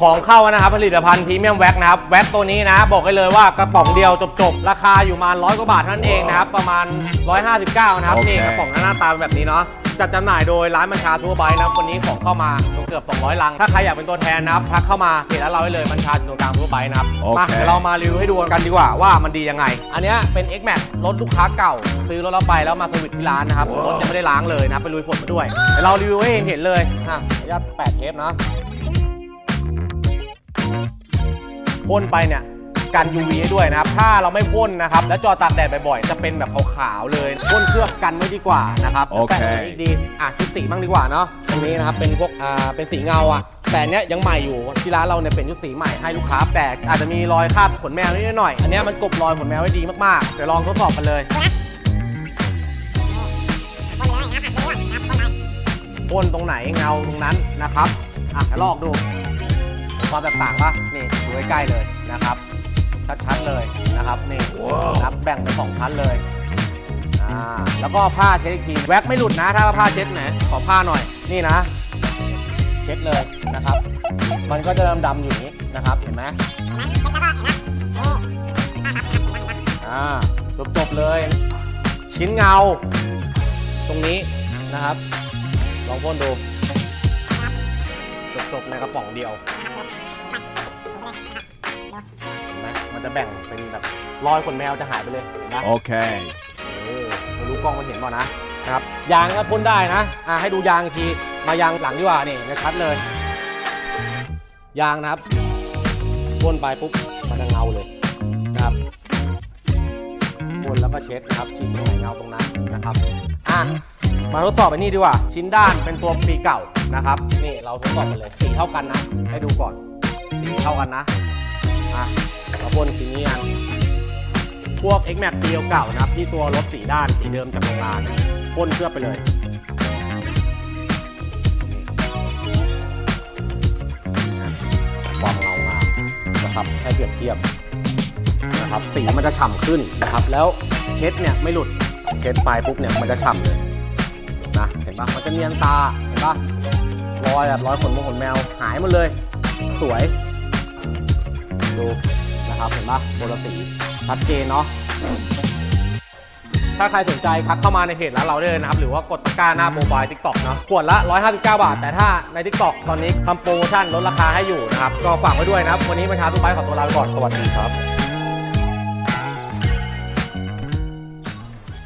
ของเข้านะครับผลิตภัณฑ์พรีเมียมแว็กนะครับแว็กตัวนี้นะบอกได้เลยว่ากระป๋องเดียวจบๆ ราคาอยู่ประมาณร้อยกว่าบาทเท่านั้นเองนะครับประมาณ 159 นะครับโอเค นี่กระป๋องหน้าตาเป็นแบบนี้เนาะจัดจำหน่ายโดยร้านบัญชาทั่วไปนะครับวันนี้ของเข้ามาเกือบ 200 ลัง ถ้าใครอยากเป็นตัวแทนนะครับทักเข้ามาเพจร้านเราได้เลยบัญชาตรงกลางทั่วไปนะครับโอเค มาเดี๋ยวเรามารีวิวให้ดูกันดีกว่าว่ามันดียังไง อันเนี้ยเป็น X Max รถลูกค้าเก่าซื้อรถเราไปแล้วมาเซอร์วิสที่ร้านนะครับรถยังไม่ได้ล้างเลยนะครับไปลุยฝนมาด้วยเดี๋ยวเรารีวิวให้เห็นเห็นๆเลยอะขออนุญาตแปดเทปนะ พ่นไปเนี่ยกัน UV ให้ด้วยนะครับ ถ้าเราไม่พ่นนะครับ แล้วจอตากแดดบ่อยๆ จะเป็นแบบขาวๆ เลยพ่นเคลือบกันไว้ดีกว่านะครับโอเค แต่งอีกดีอะชุดสีบ้างดีกว่าเนาะตรงนี้นะครับเป็นพวกอ่าเป็นสีเงาอะ แต่อันเนี้ยยังใหม่อยู่ที่ร้านเราเนี่ยเป็นชุดสีใหม่ให้ลูกค้า แต่อาจจะมีรอยคราบขนแมวนิดหน่อย อันเนี้ยมันกลบรอยขนแมวไว้ดีมากๆ เดี๋ยวลองทดสอบกันเลยพ่นตรงไหนเงาตรงนั้นนะครับอะลอกดูเห็น ความแตกต่างปะนี่ดูใกล้ๆเลยนะครับ ชัดๆเลยนะครับนี่นะครับแบ่งเป็นสองชั้นเลยอ่าแล้วก็ผ้าเช็ดอีกทีแว็กไม่หลุดนะ ถ้าผ้าเช็ดไหนขอผ้าหน่อยนี่นะ เช็ดเลยนะครับ มันก็จะดำๆอยู่อย่างนี้นะครับเห็นไหมอ่าจบๆเลย ชิ้นเงา ตรงนี้นะครับ ลองพ่นดู จบๆในกระป๋องเดียวเห็นไหมมันจะแบ่งเป็นแบบรอยขนแมวจะหายไปเลยเห็นไหม Okay. เออไม่รู้กล้องมันเห็นเปล่านะนะครับยางก็พ่นได้นะอะให้ดูยางอีกทีมายางหลังดีกว่านี่จะชัดเลย ยางนะครับพ่นไปปุ๊บมันจะเงาเลยนะครับพ่นแล้วก็เช็ดนะครับฉีดตรงไหนเงาตรงนั้นนะครับอะ มาทดสอบไปนี่ดีกว่า ชิ้นด้านเป็นตัวปีเก่านะครับ นี่เราทดสอบกันเลยสีเท่ากันนะ ให้ดูก่อนสีเท่ากันนะอะมาพ่นสีนี้กันพวก X Max ปีเก่านะครับ ที่ตัวรถสีด้านสีเดิมจากโรงงานพ่นเคลือบไปเลยความเงางามนะครับให้เปรียบเทียบนะครับ สีมันจะฉ่ำขึ้นนะครับ แล้วเช็ดเนี่ยไม่หลุด เช็ดไปปุ๊บเนี่ยมันจะฉ่ำเลย นะเห็นปะมันจะเนียนตาเห็นปะรอยแบบรอยขนมงขนแมวหายหมดเลย สวย ดูนะครับเห็นปะโทนสีชัดเจนเนาะถ้าใครสนใจทักเข้ามาในเพจร้านเราได้เลยนะครับ หรือว่ากดตะกร้าหน้าโมบายทิกตอกเนาะขวดละ 159 บาท แต่ถ้าใน t ิ k t o k ตอนนี้ทำโปรโมชั่นลดราคาให้อยู่นะครับ ก็ฝากไว้ด้วยนะครับ วันนี้ประชาทุกไบขอตัวลาไปก่อนสวัสดีครับ